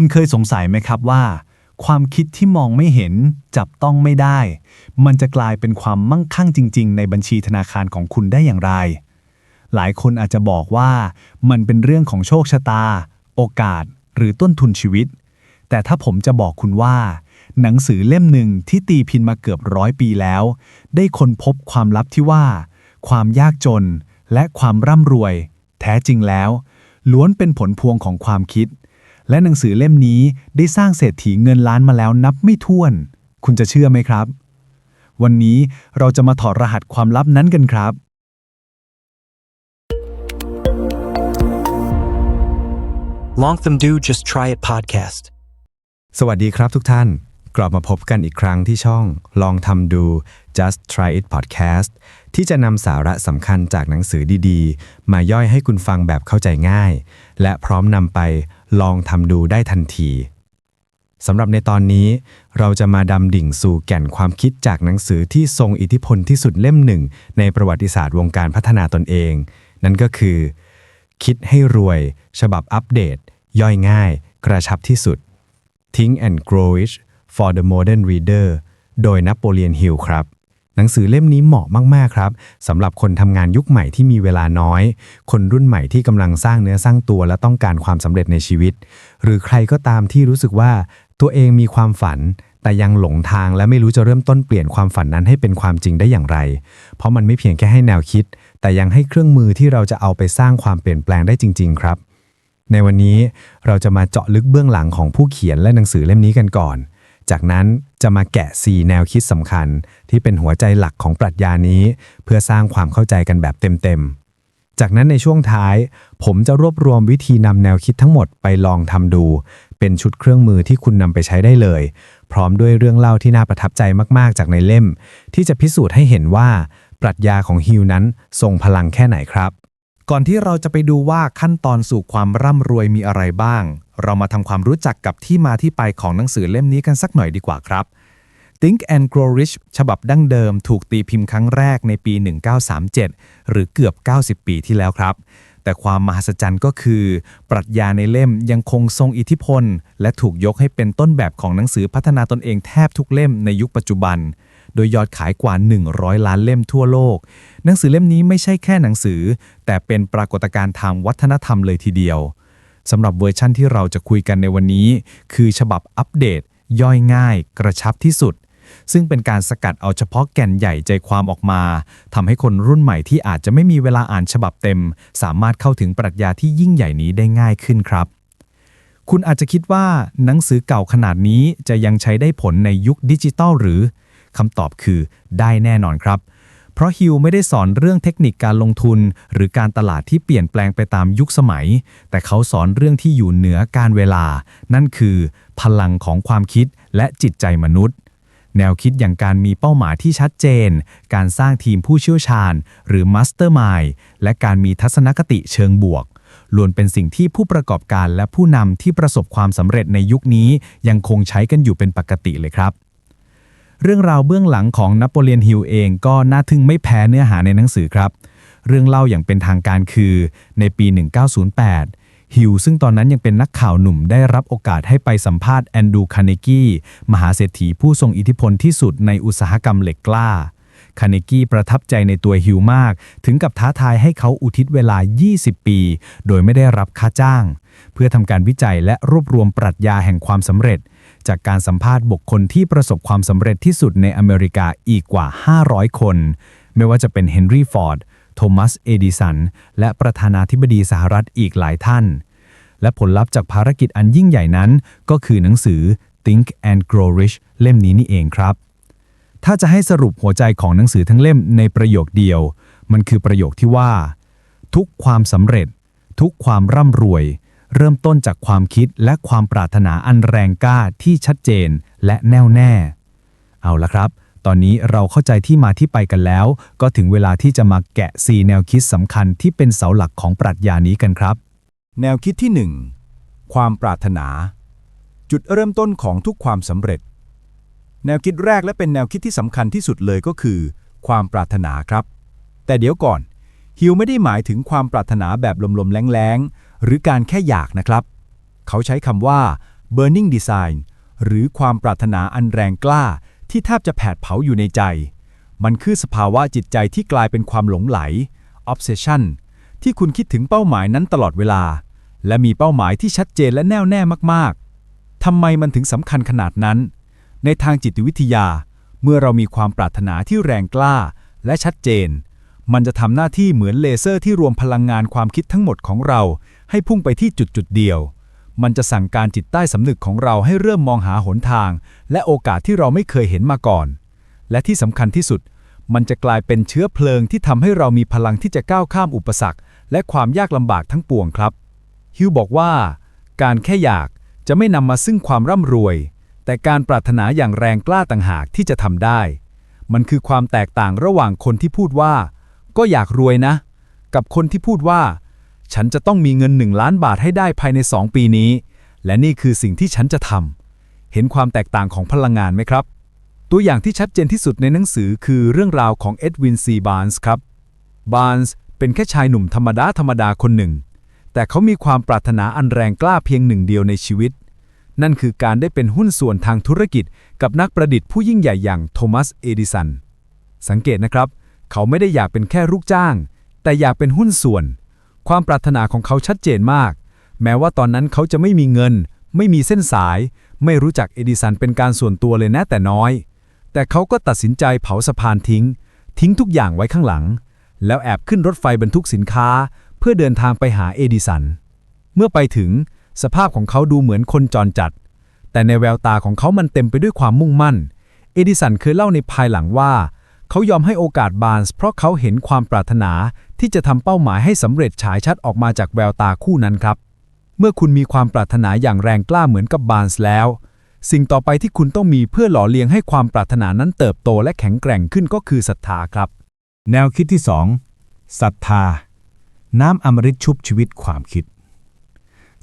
คุณเคยสงสัยไหมครับว่า ความคิดที่มองไม่เห็นจับต้องไม่ได้ มันจะกลายเป็นความมั่งคั่งจริง ๆ ในบัญชีธนาคารของคุณได้อย่างไร หลายคนอาจจะบอกว่ามันเป็นเรื่องของโชคชะตา โอกาส หรือต้นทุนชีวิต แต่ถ้าผมจะบอกคุณว่า หนังสือเล่มหนึ่งที่ตีพิมพ์มาเกือบร้อยปีแล้ว ได้ค้นพบความลับที่ว่า ความยากจนและความร่ำรวย แท้จริงแล้ว ล้วนเป็นผลพวงของความคิด และหนังสือเล่มนี้ได้สร้างเศรษฐีเงินล้านมาแล้วนับไม่ถ้วน คุณจะเชื่อไหมครับ วันนี้เราจะมาถอดรหัสความลับนั้นกันครับ Longtham Do Just Try It podcast. สวัสดีครับทุกท่าน กลับมาพบกันอีกครั้งที่ช่อง ลองทำดู Just Try It Podcast ที่จะนำสาระสำคัญจากหนังสือดีๆ มาย่อยให้คุณฟังแบบเข้าใจง่าย และพร้อมนำไป ลองทำดูได้ทันทีสำหรับในตอนนี้ เราจะมาดำดิ่งสู่แก่นความคิดจากหนังสือที่ทรงอิทธิพลที่สุดเล่มหนึ่ง ในประวัติศาสตร์วงการพัฒนาตนเอง นั่นก็คือ คิดให้รวย ฉบับอัปเดต ย่อยง่าย กระชับที่สุด Think and Grow Rich for the Modern Reader โดยนโปเลียนฮิลครับ หนังสือเล่มนี้เหมาะมาก ๆ ครับสำหรับคนทำงานยุคใหม่ที่มีเวลาน้อย คนรุ่นใหม่ที่กำลังสร้างเนื้อสร้างตัวและต้องการความสำเร็จในชีวิต หรือใครก็ตามที่รู้สึกว่าตัวเองมีความฝัน แต่ยังหลงทางและไม่รู้จะเริ่มต้นเปลี่ยนความฝันนั้นให้เป็นความจริงได้อย่างไร เพราะมันไม่เพียงแค่ให้แนวคิด แต่ยังให้เครื่องมือที่เราจะเอาไปสร้างความเปลี่ยนแปลงได้จริง ๆ ครับ ในวันนี้เราจะมาเจาะลึกเบื้องหลังของผู้เขียนและหนังสือเล่มนี้กันก่อน จากนั้นจะมาแกะ 4 แนวคิดสำคัญ ที่เป็นหัวใจหลักของปรัชญานี้ เพื่อสร้างความเข้าใจกันแบบเต็มๆ จากนั้นในช่วงท้าย ผมจะรวบรวมวิธีนำแนวคิดทั้งหมดไปลองทำดู เป็นชุดเครื่องมือที่คุณนำไปใช้ได้เลย พร้อมด้วยเรื่องเล่าที่น่าประทับใจมากๆ จากในเล่ม ที่จะพิสูจน์ให้เห็นว่าปรัชญาของฮิวนั้นทรงพลังแค่ไหนครับ ก่อนที่เราจะไปดูว่าขั้นตอนสู่ความร่ำรวยมีอะไรบ้าง เรามาทำความรู้จักกับที่มาที่ไปของหนังสือเล่มนี้กันสักหน่อยดีกว่าครับ Think and Grow Rich ฉบับดั้งเดิมถูกตีพิมพ์ครั้งแรกในปี 1937 หรือเกือบ 90 ปีที่แล้วครับ แต่ความมหัศจรรย์ก็คือ ปรัชญาในเล่มยังคงทรงอิทธิพล และถูกยกให้เป็นต้นแบบของหนังสือพัฒนาตนเองแทบทุกเล่มในยุคปัจจุบัน โดยยอดขายกว่า 100 ล้านเล่มทั่วโลก หนังสือเล่มนี้ไม่ใช่แค่หนังสือ แต่เป็นปรากฏการณ์ทางวัฒนธรรมเลยทีเดียว สำหรับเวอร์ชั่นที่เราจะคุยกันในวันนี้ คือฉบับอัปเดต ย่อยง่าย กระชับที่สุด ซึ่งเป็นการสกัดเอาเฉพาะแก่นใหญ่ใจความออกมาทำให้คนรุ่นใหม่ที่อาจจะไม่มีเวลาอ่านฉบับเต็ม สามารถเข้าถึงปรัชญาที่ยิ่งใหญ่นี้ได้ง่ายขึ้นครับ คุณอาจจะคิดว่าหนังสือเก่าขนาดนี้จะยังใช้ได้ผลในยุคดิจิตอลหรือคำตอบคือได้แน่นอนครับเพราะฮิวไม่ได้สอนเรื่องเทคนิคการลงทุน หรือการตลาดที่เปลี่ยนแปลงไปตามยุคสมัย แต่เขาสอนเรื่องที่อยู่เหนือการเวลา นั่นคือ พลังของความคิดและจิตใจมนุษย์ แนวคิดอย่างการมีเป้าหมายที่ชัดเจน การสร้างทีมผู้เชี่ยวชาญ หรือมัสเตอร์มายและการมีทัศนคติเชิงบวกล้วนเป็นสิ่งที่ผู้ประกอบการและผู้นำที่ประสบความสำเร็จในยุคนี้ยังคงใช้กันอยู่เป็นปกติเลยครับ เรื่องราวเบื้องหลังของนโปเลียนฮิลเองก็น่าทึ่งไม่แพ้เนื้อหาในหนังสือครับ เรื่องเล่าอย่างเป็นทางการคือในปี 1908 ฮิลซึ่งตอนนั้นยังเป็นนักข่าวหนุ่มได้รับโอกาสให้ไปสัมภาษณ์แอนดูคาเนกีมหาเศรษฐีผู้ทรงอิทธิพลที่สุดในอุตสาหกรรมเหล็กกล้าคาเนกี้ประทับใจในตัวฮิลมาก ถึงกับท้าทายให้เขาอุทิศเวลา 20 ปี โดยไม่ได้รับค่าจ้าง เพื่อทำการวิจัยและรวบรวมปรัชญาแห่งความสำเร็จ จากการสัมภาษณ์บุคคลที่ประสบความสำเร็จที่สุดในอเมริกาอีกกว่า 500 คน ไม่ว่าจะเป็นเฮนรี่ฟอร์ด โทมัส เอดิสัน และประธานาธิบดีสหรัฐอีกหลายท่าน และผลลัพธ์จากภารกิจอันยิ่งใหญ่นั้น ก็คือหนังสือ Think and Grow Rich เล่มนี้นี่เองครับ ถ้าจะให้สรุปหัวใจของหนังสือทั้งเล่มในประโยคเดียว มันคือประโยคที่ว่า ทุกความสำเร็จ ทุกความร่ำรวย เริ่มต้นจากความคิดและความปรารถนาอันแรงกล้าที่ชัดเจนและแน่วแน่ เอาละครับ ตอนนี้เราเข้าใจที่มาที่ไปกันแล้ว ก็ถึงเวลาที่จะมาแกะ 4 แนวคิดสำคัญที่เป็นเสาหลักของปรัชญานี้กันครับ แนวคิดที่ 1 ความปรารถนา จุดเริ่มต้นของทุกความสำเร็จ แนวคิดแรกและเป็นแนวคิดที่สำคัญที่สุดเลยก็คือ ความปรารถนาครับ แต่เดี๋ยวก่อนฮิวไม่ได้หมายถึงความปรารถนาแบบลมๆแรงๆ หรือการแค่อยากนะครับ เขาใช้คำว่า burning design หรือความปรารถนาอันแรงกล้า ที่แทบจะแผดเผาอยู่ในใจ มันคือสภาวะจิตใจที่กลายเป็นความหลงไหล obsession ที่คุณคิดถึงเป้าหมายนั้นตลอดเวลา และมีเป้าหมายที่ชัดเจนและแน่วแน่มากๆทำไมมันถึงสำคัญขนาดนั้น ในทางจิตวิทยา เมื่อเรามีความปรารถนาที่แรงกล้า และชัดเจน มันจะทำหน้าที่เหมือนเลเซอร์ที่รวมพลังงานความคิดทั้งหมดของเรา ให้พุ่งไปที่จุดจุดเดียว มันจะสั่งการจิตใต้สำนึกของเราให้เริ่มมองหาหนทาง และโอกาสที่เราไม่เคยเห็นมาก่อน และที่สำคัญที่สุด มันจะกลายเป็นเชื้อเพลิงที่ทำให้เรามีพลังที่จะก้าวข้ามอุปสรรค และความยากลำบากทั้งปวงครับ ฮิวบอกว่า การแค่อยากจะไม่นำมาซึ่งความร่ำรวย แต่การปรารถนาอย่างแรงกล้าต่างหากที่จะทำได้ มันคือความแตกต่างระหว่างคนที่พูดว่า ก็อยากรวยนะ กับคนที่พูดว่า ฉันจะต้องมีเงินหนึ่งล้านบาทให้ได้ภายใน 2 ปีนี้ และนี่คือสิ่งที่ฉันจะทำ เห็นความแตกต่างของพลังงานไหมครับ ตัวอย่างที่ชัดเจนที่สุดในหนังสือคือเรื่องราวของเอ็ดวินซีบาร์นส์ครับ บาร์นส์เป็นแค่ชายหนุ่มธรรมดาธรรมดาคนหนึ่ง แต่เขามีความปรารถนาอันแรงกล้าเพียงหนึ่งเดียวในชีวิต นั่นคือการได้เป็นหุ้นส่วนทางธุรกิจกับนักประดิษฐ์ผู้ยิ่งใหญ่อย่างโทมัส เอดิสัน สังเกตนะครับ เขาไม่ได้อยากเป็นแค่ลูกจ้าง แต่อยากเป็นหุ้นส่วน ความปรารถนาของเขาชัดเจนมาก แม้ว่าตอนนั้นเขาจะไม่มีเงิน ไม่มีเส้นสาย ไม่รู้จักเอดิสันเป็นการส่วนตัวเลยแนะแต่น้อย แต่เขาก็ตัดสินใจเผาสะพานทิ้ง ทิ้งทุกอย่างไว้ข้างหลัง แล้วแอบขึ้นรถไฟบรรทุกสินค้า เพื่อเดินทางไปหาเอดิสัน เมื่อไปถึงสภาพของเขาดูเหมือนคนจรจัด แต่ในแววตาของเขามันเต็มไปด้วยความมุ่งมั่น เอดิสันเคยเล่าในภายหลังว่า เขายอมให้โอกาสบานส์เพราะเขาเห็นความปรารถนา ที่จะทำเป้าหมายให้สำเร็จฉายชัดออกมาจากแววตาคู่นั้นครับ เมื่อคุณมีความปรารถนาอย่างแรงกล้าเหมือนกับบาร์นส์แล้ว สิ่งต่อไปที่คุณต้องมีเพื่อหล่อเลี้ยงให้ความปรารถนานั้นเติบโตและแข็งแกร่งขึ้นก็คือศรัทธาครับ แนวคิดที่ 2. ศรัทธา น้ำอมฤตชุบชีวิตความคิด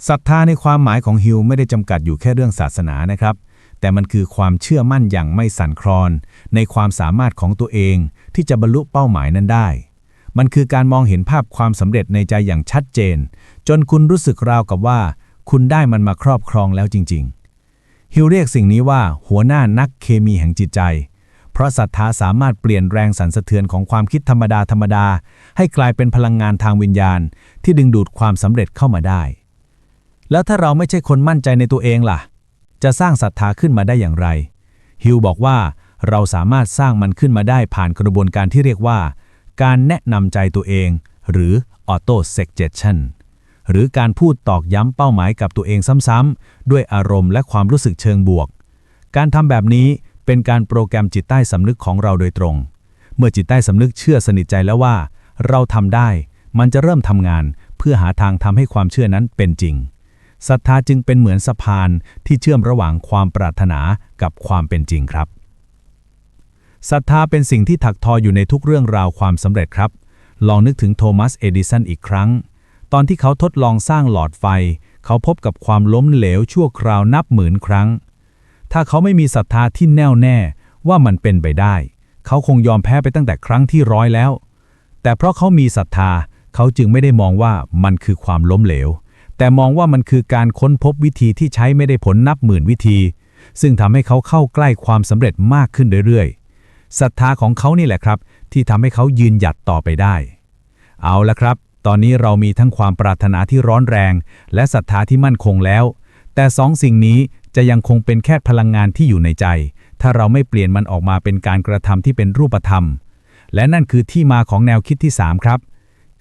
ศรัทธาในความหมายของฮิวไม่ได้จำกัดอยู่แค่เรื่องศาสนานะครับ แต่มันคือความเชื่อมั่นอย่างไม่สั่นคลอน ในความสามารถของตัวเองที่จะบรรลุเป้าหมายนั้นได้ มันคือการมองเห็นภาพความสำเร็จในใจอย่างชัดเจน จนคุณรู้สึกราวกับว่า คุณได้มันมาครอบครองแล้วจริง ๆ ฮิวเรียกสิ่งนี้ว่า หัวหน้านักเคมีแห่งจิตใจ เพราะศรัทธาสามารถเปลี่ยนแรงสั่นสะเทือนของความคิดธรรมดาธรรมดา ให้กลายเป็นพลังงานทางวิญญาณ ที่ดึงดูดความสำเร็จเข้ามาได้ แล้วถ้าเราไม่ใช่คนมั่นใจในตัวเองล่ะ จะสร้างศรัทธาขึ้นมาได้อย่างไร ฮิวบอกว่าเราสามารถสร้างมันขึ้นมาได้ผ่านกระบวนการที่เรียกว่า การแนะนำใจตัวเอง หรือ auto suggestion หรือการพูดตอกย้ำเป้าหมายกับตัวเองซ้ำๆด้วยอารมณ์และความรู้สึกเชิงบวก การทำแบบนี้เป็นการโปรแกรมจิตใต้สำนึกของเราโดยตรง เมื่อจิตใต้สำนึกเชื่อสนิทใจแล้วว่า เราทำได้ มันจะเริ่มทำงาน เพื่อหาทางทำให้ความเชื่อนั้นเป็นจริงศรัทธาจึงเป็นเหมือนสะพานที่เชื่อมระหว่างความปรารถนากับความเป็นจริงครับ ศรัทธาเป็นสิ่งที่ถักทออยู่ในทุกเรื่องราวความสำเร็จครับ ลองนึกถึงโทมัส เอดิสันอีกครั้ง ตอนที่เขาทดลองสร้างหลอดไฟ เขาพบกับความล้มเหลวชั่วคราวนับหมื่นครั้ง ถ้าเขาไม่มีศรัทธาที่แน่วแน่ว่ามันเป็นไปได้ เขาคงยอมแพ้ไปตั้งแต่ครั้งที่ร้อยแล้ว แต่เพราะเขามีศรัทธา เขาจึงไม่ได้มองว่ามันคือความล้มเหลว แต่มองว่ามันคือการค้นพบวิธีที่ใช้ไม่ได้ผลนับหมื่นวิธี ซึ่งทำให้เขาเข้าใกล้ความสำเร็จมากขึ้นเรื่อยๆ ศรัทธาของเขานี่แหละครับ ที่ทำให้เขายืนหยัดต่อไปได้ เอาละครับ ตอนนี้เรามีทั้งความปรารถนาที่ร้อนแรง และศรัทธาที่มั่นคงแล้ว แต่สองสิ่งนี้จะยังคงเป็นแค่พลังงานที่อยู่ในใจ ถ้าเราไม่เปลี่ยนมันออกมาเป็นการกระทำที่เป็นรูปธรรม และนั่นคือที่มาของแนวคิดที่ 3 ครับ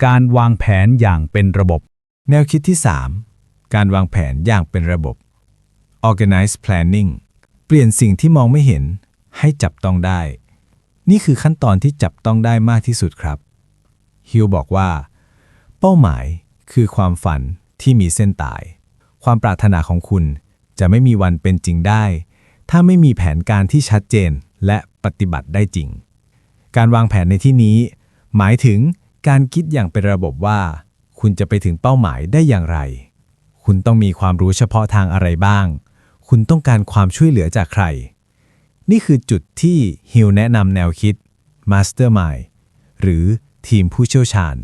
การวางแผนอย่างเป็นระบบ แนวคิดที่ 3 การวางแผนอย่างเป็นระบบ organize planning เปลี่ยนสิ่งที่มองไม่เห็นให้จับต้องได้ นี่คือขั้นตอนที่จับต้องได้มากที่สุดครับ ฮิวบอกว่า เป้าหมายคือความฝันที่มีเส้นตาย ความปรารถนาของคุณจะไม่มีวันเป็นจริงได้ ถ้าไม่มีแผนการที่ชัดเจนและปฏิบัติได้จริง การวางแผนในที่นี้ หมายถึงการคิดอย่างเป็นระบบว่า คุณจะไปถึงเป้าหมายได้อย่างไร คุณต้องมีความรู้เฉพาะทางอะไรบ้าง คุณต้องการความช่วยเหลือจากใคร นี่คือจุดที่ฮิลแนะนำแนวคิด Mastermind หรือทีมผู้เชี่ยวชาญ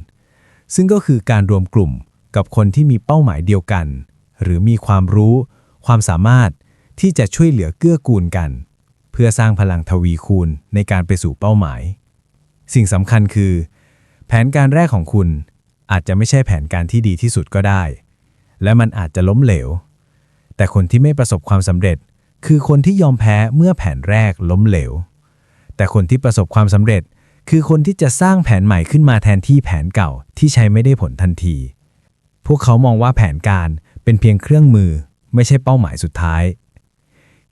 ซึ่งก็คือการรวมกลุ่มกับคนที่มีเป้าหมายเดียวกัน หรือมีความรู้ ความสามารถที่จะช่วยเหลือเกื้อกูลกัน เพื่อสร้างพลังทวีคูณในการไปสู่เป้าหมาย สิ่งสำคัญคือ แผนการแรกของคุณอาจจะไม่ใช่แผนการที่ดีที่สุดก็ได้ และมันอาจจะล้มเหลว แต่คนที่ไม่ประสบความสำเร็จ คือคนที่ยอมแพ้เมื่อแผนแรกล้มเหลว แต่คนที่ประสบความสำเร็จ คือคนที่จะสร้างแผนใหม่ขึ้นมาแทนที่แผนเก่าที่ใช้ไม่ได้ผลทันที พวกเขามองว่าแผนการเป็นเพียงเครื่องมือ ไม่ใช่เป้าหมายสุดท้าย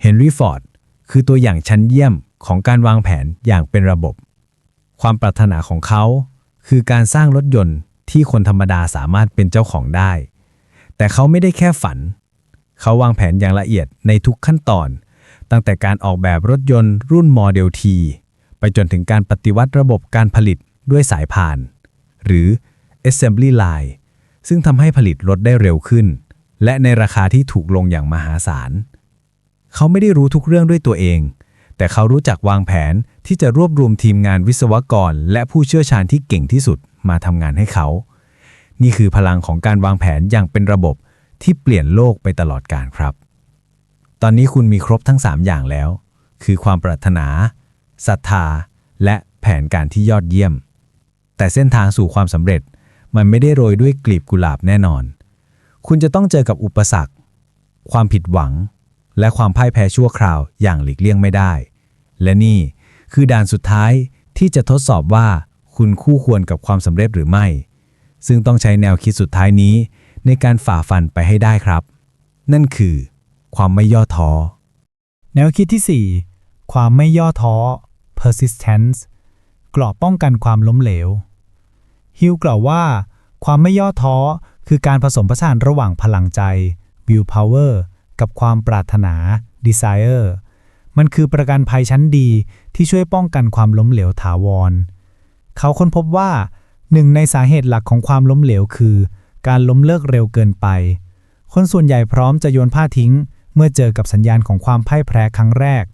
เฮนรี่ฟอร์ดคือตัวอย่างชั้นเยี่ยมของการวางแผนอย่างเป็นระบบ ความปรารถนาของเขา คือการสร้างรถยนต์ที่คนธรรมดาสามารถเป็นเจ้าของได้ แต่เขาไม่ได้แค่ฝัน เขาวางแผนอย่างละเอียดในทุกขั้นตอน ตั้งแต่การออกแบบรถยนต์รุ่นโมเดล T ไปจนถึงการปฏิวัติระบบการผลิตด้วยสายพาน หรือ assembly line ซึ่งทำให้ผลิตรถได้เร็วขึ้น และในราคาที่ถูกลงอย่างมหาศาล เขาไม่ได้รู้ทุกเรื่องด้วยตัวเอง แต่เขารู้จักวางแผนที่จะรวบรวมทีมงานวิศวกร และผู้เชี่ยวชาญที่เก่งที่สุดมาทำงานให้เขา นี่คือพลังของการวางแผนอย่างเป็นระบบ ที่เปลี่ยนโลกไปตลอดกาลครับ ตอนนี้คุณมีครบทั้ง 3 อย่างแล้ว คือความปรารถนาศรัทธา และแผนการที่ยอดเยี่ยม แต่เส้นทางสู่ความสำเร็จมันไม่ได้โรยด้วยกลีบกุหลาบแน่นอน คุณจะต้องเจอกับอุปสรรค ความผิดหวัง และความพ่ายแพ้ชั่วคราวอย่างหลีกเลี่ยงไม่ได้ และนี่คือด่านสุดท้ายที่จะทดสอบว่าคุณคู่ควรกับความสำเร็จหรือไม่ ซึ่งต้องใช้แนวคิดสุดท้ายนี้ ในการฝ่าฟันไปให้ได้ครับ นั่นคือ ความไม่ย่อท้อ แนวคิดที่ 4 ความไม่ย่อท้อ persistence กรอบป้องกันความล้มเหลว ฮิลกล่าวว่า ความไม่ย่อท้อคือการผสมผสานระหว่างพลังใจ will power กับความปรารถนา desire มันคือประกันภัยชั้นดีที่ช่วยป้องกันความล้มเหลวถาวร เขาค้นพบว่าหนึ่งในสาเหตุหลักของความล้มเหลวคือ การล้มเลิกเร็วเกินไป คนส่วนใหญ่พร้อมจะโยนผ้าทิ้ง เมื่อเจอกับสัญญาณของความพ่ายแพ้ครั้งแรก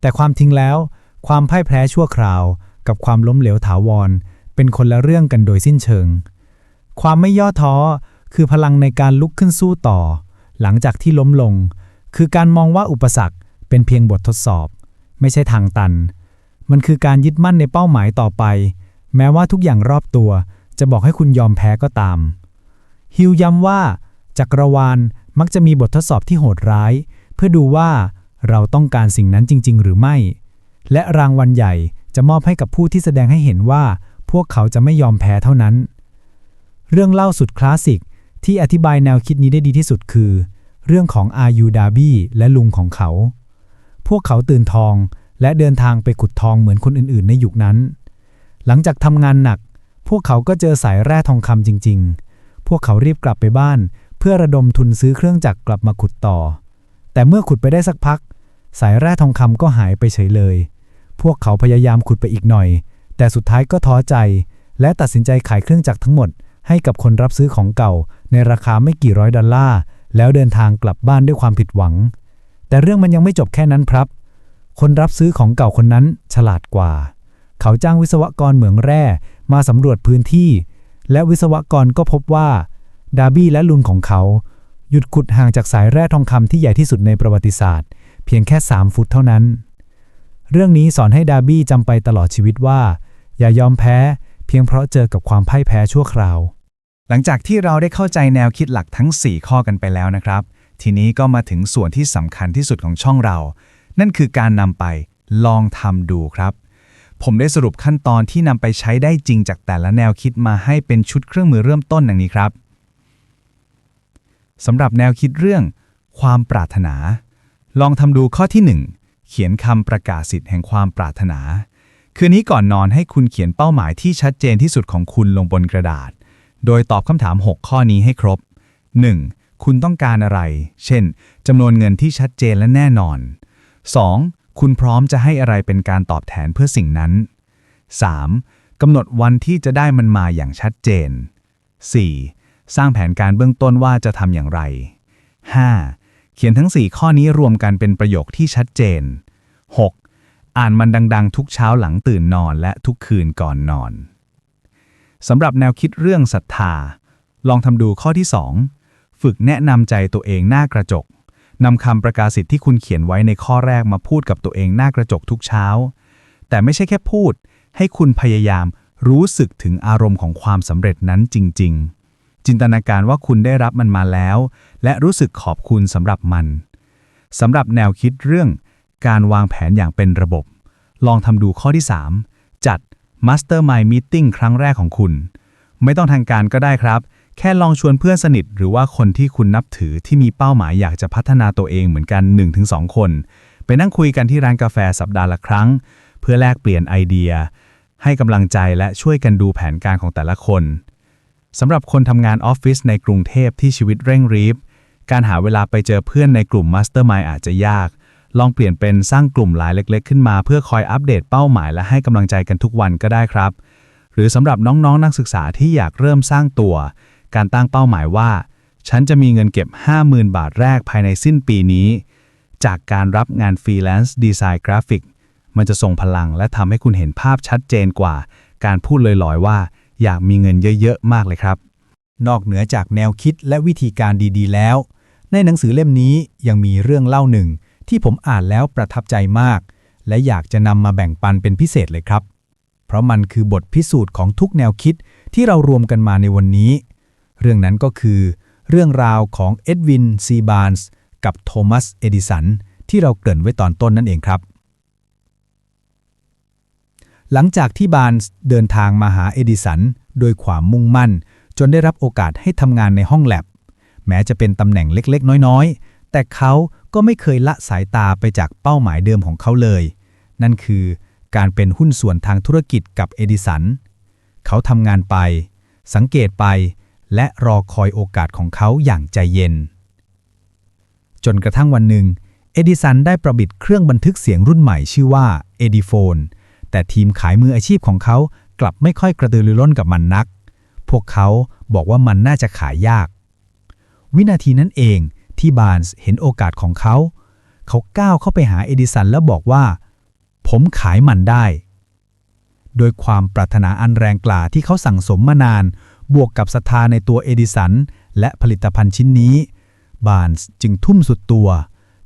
แต่ความทิ้งแล้ว ความพ่ายแพ้ชั่วคราว กับความล้มเหลวถาวร เป็นคนละเรื่องกันโดยสิ้นเชิง ความไม่ย่อท้อคือพลังในการลุกขึ้นสู้ต่อ หลังจากที่ล้มลง คือการมองว่าอุปสรรคเป็นเพียงบททดสอบ ไม่ใช่ทางตัน มันคือการยึดมั่นในเป้าหมายต่อไป แม้ว่าทุกอย่างรอบตัวจะบอกให้คุณยอมแพ้ก็ตาม ฮิวย้ำว่า จักรวาลมักจะมีบททดสอบที่โหดร้าย เพื่อดูว่าเราต้องการสิ่งนั้นจริง ๆ หรือไม่ และรางวัลใหญ่จะมอบให้กับผู้ที่แสดงให้เห็นว่า พวกเขาจะไม่ยอมแพ้เท่านั้น เรื่องเล่าสุดคลาสสิกที่อธิบายแนวคิดนี้ได้ดีที่สุดคือ เรื่องของอายูดาบี้และลุงของเขา พวกเขาตื่นทองและเดินทางไปขุดทองเหมือนคนอื่น ๆ ในยุคนั้น หลังจากทำงานหนัก พวกเขาก็เจอสายแร่ทองคำจริง ๆ พวกเขารีบกลับไปบ้าน เพื่อระดมทุนซื้อเครื่องจักรกลับมาขุดต่อ แต่เมื่อขุดไปได้สักพัก สายแร่ทองคำก็หายไปเฉยเลย พวกเขาพยายามขุดไปอีกหน่อย แต่สุดท้ายก็ท้อใจ และตัดสินใจขายเครื่องจักรทั้งหมด ให้กับคนรับซื้อของเก่า ในราคาไม่กี่ร้อยดอลลาร์แล้วเดินทางกลับบ้านด้วยความผิดหวัง แต่เรื่องมันยังไม่จบแค่นั้นครับ คนรับซื้อของเก่าคนนั้นฉลาดกว่า เขาจ้างวิศวกรเหมืองแร่มาสำรวจพื้นที่ และวิศวกรก็พบว่า ดาร์บี้และลุนของเขา หยุดขุดห่างจากสายแร่ทองคำที่ใหญ่ที่สุดในประวัติศาสตร์ เพียงแค่ 3 ฟุตเท่านั้น เรื่องนี้สอนให้ดาร์บี้จำไปตลอดชีวิตว่า อย่ายอมแพ้ เพียงเพราะเจอกับความพ่ายแพ้ชั่วคราว หลังจากที่เราได้เข้าใจแนวคิดหลักทั้ง 4 ข้อกันไปแล้วนะครับ ทีนี้ก็มาถึงส่วนที่สำคัญที่สุดของช่องเรา นั่นคือการนำไปลองทำดูครับ ผมได้สรุปขั้นตอนที่นำไปใช้ได้จริงจากแต่ละแนวคิดมาให้เป็นชุดเครื่องมือเริ่มต้นดังนี้ครับสำหรับแนวคิดเรื่อง ความปรารถนา ลองทำดูข้อที่ 1 เขียนคำประกาศสิทธิ์แห่งความปรารถนา คืนนี้ก่อนนอนให้คุณเขียนเป้าหมายที่ชัดเจนที่สุดของคุณลงบนกระดาษ โดยตอบคำถาม 6 ข้อนี้ให้ครบ 1. คุณต้องการอะไร เช่นจำนวนเงินที่ชัดเจนและแน่นอน 2. คุณพร้อมจะให้อะไรเป็นการตอบแทนเพื่อสิ่งนั้น 3. กำหนดวันที่จะได้มันมาอย่างชัดเจน 4. สร้างแผนการเบื้องต้นว่าจะทำอย่างไร 5. เขียนทั้ง 4 ข้อนี้รวมกันเป็นประโยคที่ชัดเจน 6. อ่านมันดังๆ ทุกเช้าหลังตื่นนอนและทุกคืนก่อนนอนสำหรับแนวคิดเรื่องศรัทธา ลองทำดูข้อที่ 2 ฝึกแนะนำใจตัวเองหน้ากระจก นำคำประกาศสิทธิ์ที่คุณเขียนไว้ในข้อแรกมาพูดกับตัวเองหน้ากระจกทุกเช้า แต่ไม่ใช่แค่พูด ให้คุณพยายามรู้สึกถึงอารมณ์ของความสำเร็จนั้นจริง ๆ จินตนาการว่าคุณได้รับมันมาแล้ว และรู้สึกขอบคุณสำหรับมันสำหรับแนวคิดเรื่อง การวางแผนอย่างเป็นระบบ ลองทำดูข้อที่ 3 จัด Mastermind Meeting ครั้งแรกของคุณ ไม่ต้องทางการก็ได้ครับ แค่ลองชวนเพื่อนสนิทหรือว่าคนที่คุณนับถือที่มีเป้าหมายอยากจะพัฒนาตัวเองเหมือนกัน 1-2 คน ไปนั่งคุยกันที่ร้านกาแฟสัปดาห์ละครั้ง เพื่อแลกเปลี่ยนไอเดีย ให้กำลังใจและช่วยกันดูแผนการของแต่ละคนสำหรับคนทำงานออฟฟิศในกรุงเทพที่ชีวิตเร่งรีบ การหาเวลาไปเจอเพื่อนในกลุ่ม Mastermind อาจจะยาก ลองเปลี่ยนเป็นสร้างกลุ่มหลายเล็ก ๆ ขึ้นมา เพื่อคอยอัปเดตเป้าหมายและให้กำลังใจกันทุกวันก็ได้ครับ หรือสำหรับน้องๆนนักศึกษาที่อยากเริ่มสร้างตัว การตั้งเป้าหมายว่า ฉันจะมีเงินเก็บ 50,000 บาทแรกภายในสิ้นปีนี้ จากการรับงานฟรีแลนซ์ดีไซน์กราฟิก มันจะส่งพลังและทำให้คุณเห็นภาพชัดเจนกว่า การพูดลอยๆว่า อยากมีเงินเยอะๆ มากเลยครับ นอกเหนือจากแนวคิดและวิธีการดีๆ แล้ว ในหนังสือเล่มนี้ยังมีเรื่องเล่าหนึ่ง ที่ผมอ่านแล้วประทับใจมาก และอยากจะนำมาแบ่งปันเป็นพิเศษเลยครับ เพราะมันคือบทพิสูจน์ของทุกแนวคิดที่เรารวมกันมาในวันนี้ เรื่องนั้นก็คือ เรื่องราวของเอ็ดวินซีบาร์นส์กับโทมัสเอดิสันที่เราเกริ่นไว้ตอนต้นนั่นเองครับ หลังจากที่บาร์นส์เดินทางมาหาเอดิสันโดยความมุ่งมั่น จนได้รับโอกาสให้ทำงานในห้องแลบ แม้จะเป็นตำแหน่งเล็กๆ น้อยๆ แต่เขาก็ไม่เคยละสายตาไปจากเป้าหมายเดิมของเขาเลย นั่นคือการเป็นหุ้นส่วนทางธุรกิจกับเอดิสัน เขาทำงานไป สังเกตไป และรอคอยโอกาสของเขาอย่างใจเย็น จนกระทั่งวันหนึ่ง เอดิสันได้ประบิดเครื่องบันทึกเสียงรุ่นใหม่ชื่อว่าเอดิโฟนแต่ทีมขายมืออาชีพของเขากลับไม่ค่อยกระตือรือร้นกับมันนัก พวกเขาบอกว่ามันน่าจะขายยาก วินาทีนั้นเองที่บาร์นส์เห็นโอกาสของเขา เขาก้าวเข้าไปหาเอดิสันแล้วบอกว่า ผมขายมันได้ โดยความปรารถนาอันแรงกล้าที่เขาสั่งสมมานาน บวกกับศรัทธาในตัวเอดิสัน และผลิตภัณฑ์ชิ้นนี้ บาร์นส์จึงทุ่มสุดตัว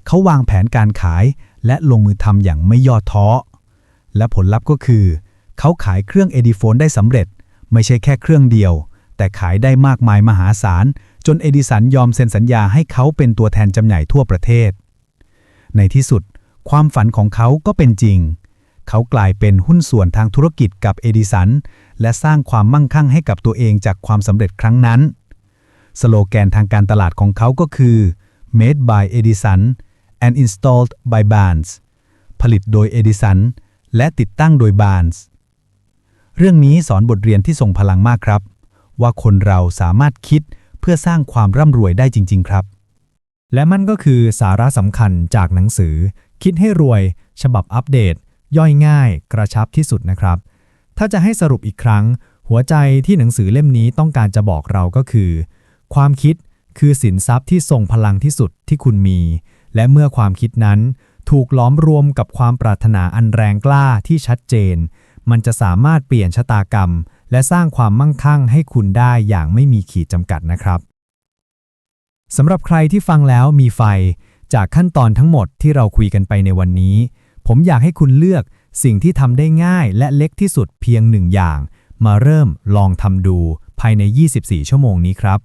เขาวางแผนการขายและลงมือทำอย่างไม่ย่อท้อ และผลลัพธ์ก็คือ เขาขายเครื่องเอดิโฟนได้สำเร็จ ไม่ใช่แค่เครื่องเดียว แต่ขายได้มากมายมหาศาล จนเอดิสันยอมเซ็นสัญญาให้เขาเป็นตัวแทนจำหน่ายทั่วประเทศ ในที่สุด ความฝันของเขาก็เป็นจริง เขากลายเป็นหุ้นส่วนทางธุรกิจกับเอดิสัน และสร้างความมั่งคั่งให้กับตัวเองจากความสำเร็จครั้งนั้น สโลแกนทางการตลาดของเขาก็คือ made by Edison and installed by Barnes ผลิตโดย Edison และติดตั้งโดย Barnes เรื่องนี้สอนบทเรียนที่ทรงพลังมากครับ ว่าคนเราสามารถคิดเพื่อสร้างความร่ำรวยได้จริง ๆ ครับ และมันก็คือสาระสำคัญจากหนังสือ คิดให้รวย ฉบับอัปเดต ย่อยง่าย กระชับที่สุดนะครับ ถ้าจะให้สรุปอีกครั้ง หัวใจที่หนังสือเล่มนี้ต้องการจะบอกเราก็คือ ความคิดคือสินทรัพย์ที่ทรงพลังที่สุดที่คุณมี และเมื่อความคิดนั้น ถูกล้อมรวมกับความปรารถนาอันแรงกล้าที่ชัดเจน มันจะสามารถเปลี่ยนชะตากรรม และสร้างความมั่งคั่งให้คุณได้อย่างไม่มีขีดจำกัดนะครับสำหรับใครที่ฟังแล้วมีไฟ จากขั้นตอนทั้งหมดที่เราคุยกันไปในวันนี้ ผมอยากให้คุณเลือก สิ่งที่ทำได้ง่ายและเล็กที่สุดเพียงหนึ่งอย่าง มาเริ่มลองทำดูภายใน 24 ชั่วโมงนี้ครับ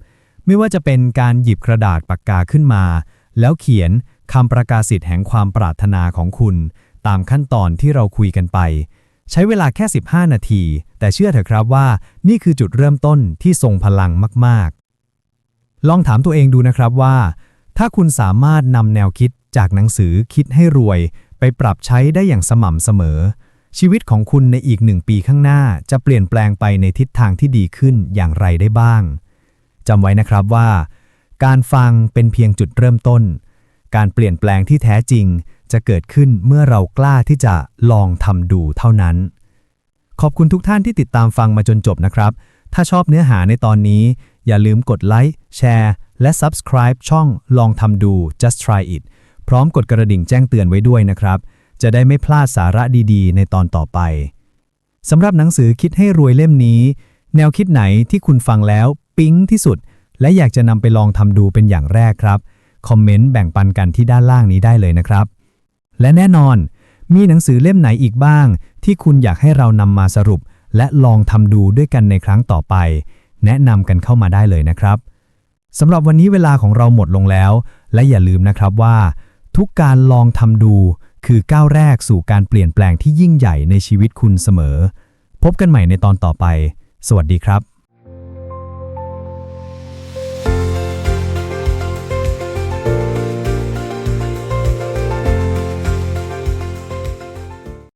ไม่ว่าจะเป็นการหยิบกระดาษปากกาขึ้นมา แล้วเขียนคำประกาศสิทธิ์แห่งความปรารถนาของคุณ ตามขั้นตอนที่เราคุยกันไป ใช้เวลาแค่ 15 นาที แต่เชื่อเถอะครับว่า นี่คือจุดเริ่มต้นที่ทรงพลังมาก ๆ ลองถามตัวเองดูนะครับว่า ถ้าคุณสามารถนำแนวคิดจากหนังสือคิดให้รวย ไปปรับใช้ได้อย่างสม่ำเสมอ ชีวิตของคุณในอีกหนึ่งปีข้างหน้าจะเปลี่ยนแปลงไปในทิศทางที่ดีขึ้นอย่างไรได้บ้างจำไว้นะครับว่า การฟังเป็นเพียงจุดเริ่มต้น การเปลี่ยนแปลงที่แท้จริงจะเกิดขึ้นเมื่อเรากล้าที่จะลองทำดูเท่านั้น ขอบคุณทุกท่านที่ติดตามฟังมาจนจบนะครับ ถ้าชอบเนื้อหาในตอนนี้ อย่าลืมกดไลค์แชร์ และ Subscribe ช่องลองทำดู just try it พร้อมกดกระดิ่งแจ้งเตือนไว้ด้วยนะครับ จะได้ไม่พลาดสาระดีๆ ในตอนต่อไปสำหรับหนังสือคิดให้รวยเล่มนี้ แนวคิดไหนที่คุณฟังแล้วปิ๊งที่สุด และอยากจะนำไปลองทำดูเป็นอย่างแรกครับคอมเมนต์แบ่งปันกันที่ด้านล่างนี้ได้เลยนะครับ และแน่นอน มีหนังสือเล่มไหนอีกบ้าง ที่คุณอยากให้เรานำมาสรุป และลองทำดูด้วยกันในครั้งต่อไป แนะนำกันเข้ามาได้เลยนะครับสำหรับวันนี้เวลาของเราหมดลงแล้ว และอย่าลืมนะครับว่า ทุกการลองทำดู คือก้าวแรกสู่การเปลี่ยนแปลงที่ยิ่งใหญ่ในชีวิตคุณเสมอ พบกันใหม่ในตอนต่อไป สวัสดีครับ